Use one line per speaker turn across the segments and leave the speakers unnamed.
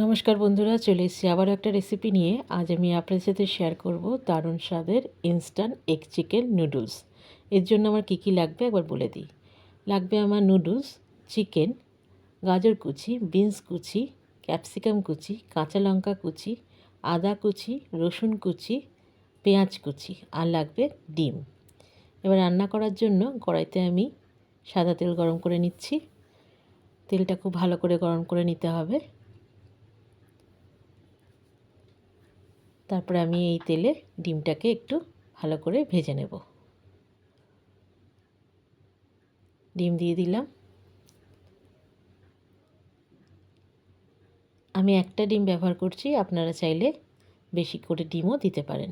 নমস্কার বন্ধুরা, চলে এসেছি আবার একটা রেসিপি নিয়ে। আজ আমি আপনাদের সাথে শেয়ার করব দারুণ স্বাদের ইনস্ট্যান্ট এগ চিকেন নুডলস এর জন্য আমার কী কী লাগবে একবার বলে দিই। লাগবে আমার নুডলস চিকেন গাজর কুচি বিনস কুচি ক্যাপসিকাম কুচি, কাঁচা লঙ্কা কুচি, আদা কুচি, রসুন কুচি, পেঁয়াজ কুচি আর লাগবে ডিম। এবার রান্না করার জন্য কড়াইতে আমি সাদা তেল গরম করে নিচ্ছি। তেলটা খুব ভালো করে গরম করে নিতে হবে। তারপরে আমি এই তেলে ডিমটাকে একটু ভালো করে ভেজে নেব। ডিম দিয়ে দিলাম। আমি একটা ডিম ব্যবহার করছি, আপনারা চাইলে বেশি করে ডিমও দিতে পারেন।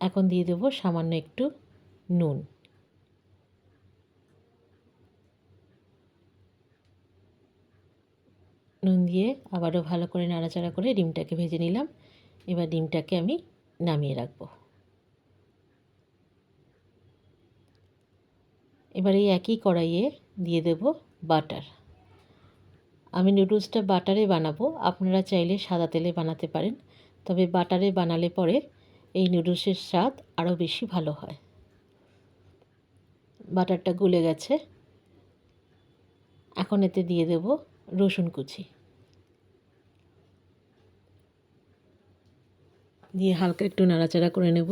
এখন দিয়ে দেবো সামান্য একটু নুন। নুন দিয়ে আবারও ভালো করে নাড়াচাড়া করে ডিমটাকে ভেজে নিলাম। এবার ডিমটাকে আমি নামিয়ে রাখব। এবার এই একই কড়াইয়ে দিয়ে দেব বাটার। আমি নুডলসটা বাটারে বানাবো। আপনারা চাইলে সাদা তেলে বানাতে পারেন, তবে বাটারে বানালে পরে এই নুডলসের স্বাদ আরও বেশি ভালো হয়। বাটারটা গুলে গেছে। এখন এতে দিয়ে দেব রসুন কুচি। দিয়ে হালকা একটু নাড়াচাড়া করে নেব।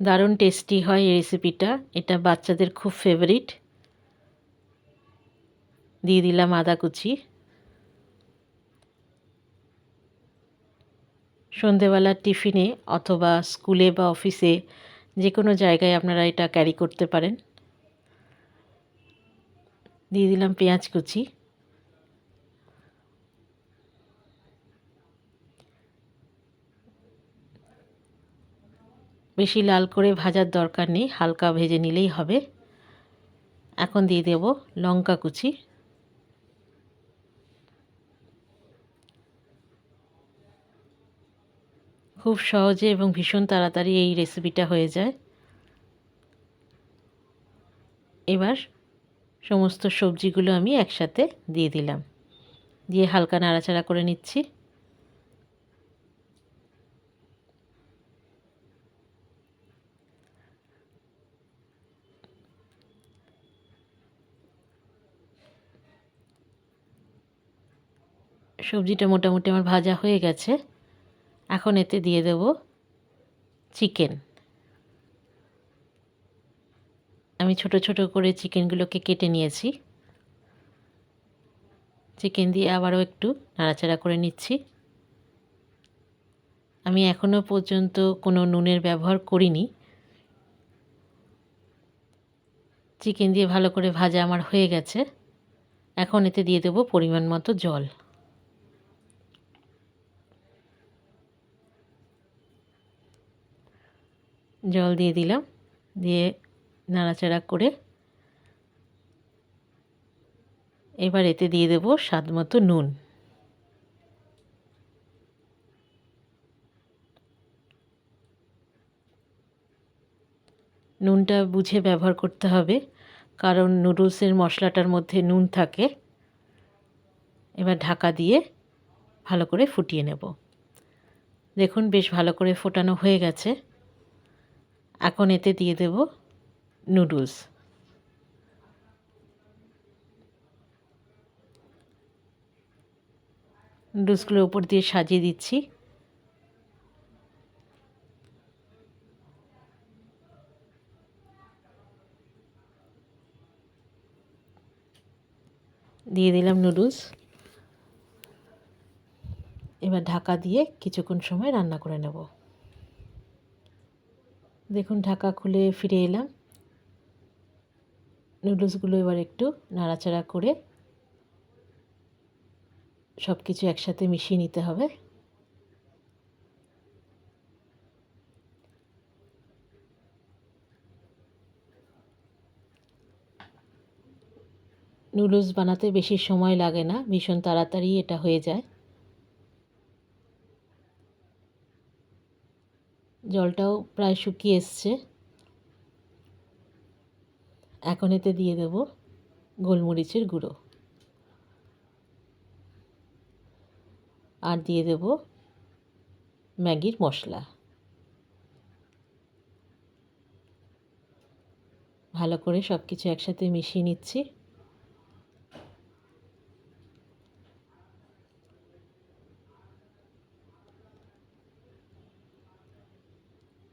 দারুণ টেস্টি হয় এই রেসিপিটা এটা বাচ্চাদের খুব ফেভারিট দিয়ে দিলাম আদা কুচি। সন্ধেবেলার টিফিনে অথবা স্কুলে বা অফিসে যে কোনো জায়গায় আপনারা এটা ক্যারি করতে পারেন। দিয়ে দিলাম পেঁয়াজ কুচি। বেশি লাল করে ভাজার দরকার নেই, হালকা ভেজে নিলেই হবে। এখন দিয়ে দেব লঙ্কা কুচি। খুব সহজে এবং ভীষণ তাড়াতাড়ি এই রেসিপিটা হয়ে যায়। এবার সমস্ত সবজিগুলো আমি একসাথে দিয়ে দিলাম। দিয়ে হালকা নাড়াচাড়া করে নিচ্ছি। সবজিটা মোটামুটি আমার ভাজা হয়ে গেছে। এখন এতে দিয়ে দেব চিকেন। আমি ছোট ছোট করে চিকেনগুলোকে কেটে নিয়েছি। চিকেন দিয়ে আবারও একটু নাড়াচাড়া করে নিচ্ছি। আমি এখনও পর্যন্ত কোনো নুনের ব্যবহার করিনি। চিকেন দিয়ে ভালো করে ভাজা আমার হয়ে গেছে। এখন এতে দিয়ে দেবো পরিমাণ মতো জল। জল দিয়ে দিলাম, দিয়ে নাড়াচাড়া করে এবার এতে দিয়ে দেবো স্বাদ মতো নুন। নুনটা বুঝে ব্যবহার করতে হবে, কারণ নুডলসের মশলাটার মধ্যে নুন থাকে। এবার ঢাকা দিয়ে ভালো করে ফুটিয়ে নেব। দেখুন, বেশ ভালো করে ফোটানো হয়ে গেছে। এখন এতে দিয়ে দেব নুডলস নুডলসগুলোর উপর দিয়ে সাজিয়ে দিচ্ছি। দিয়ে দিলাম নুডলস এবার ঢাকা দিয়ে কিছুক্ষণ সময় রান্না করে নেব। দেখুন, ঢাকা খুলে ফিরে এলাম। নুডলসগুলো এবার একটু নাড়াচাড়া করে সব কিছু একসাথে মিশিয়ে নিতে হবে। নুডলস বানাতে বেশি সময় লাগে না, ভীষণ তাড়াতাড়ি এটা হয়ে যায়। জলটাও প্রায় শুকিয়ে এসছে। এখন এতে দিয়ে দেব গোলমরিচের গুঁড়ো। আর দিয়ে দেব ম্যাগির মশলা। ভালো করে সব কিছু একসাথে মিশিয়ে নিচ্ছি।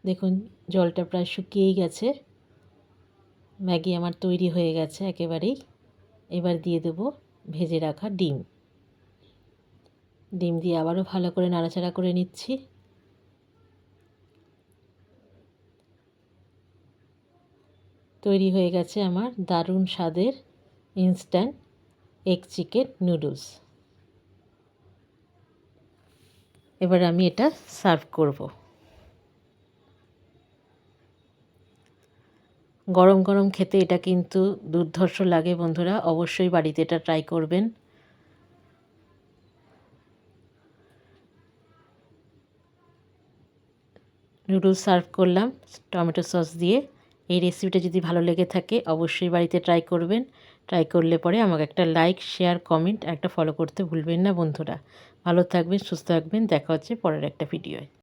দেখুন, জলটা প্রায় শুকিয়েই গেছে। ম্যাগি আমার তৈরি হয়ে গেছে একেবারেই। এবার দিয়ে দেবো ভেজে রাখা ডিম। ডিম দিয়ে আবারও ভালো করে নাড়াচাড়া করে নিচ্ছি। তৈরি হয়ে গেছে আমার দারুণ স্বাদের ইনস্ট্যান্ট এগ চিকেন নুডলস এবার আমি এটা সার্ভ করব। গরম গরম খেতে এটা কিন্তু দুর্ধর্ষ লাগে বন্ধুরা, অবশ্যই বাড়িতে এটা ট্রাই করবেন। নুডলস সার্ভ করলাম টমেটো সস দিয়ে। এই রেসিপিটা যদি ভালো লেগে থাকে, অবশ্যই বাড়িতে ট্রাই করবেন। ট্রাই করলে পরে আমাকে একটা লাইক শেয়ার কমেন্ট একটা ফলো করতে ভুলবেন না বন্ধুরা। ভালো থাকবেন, সুস্থ থাকবেন, দেখা হচ্ছে পরের একটা ভিডিওয়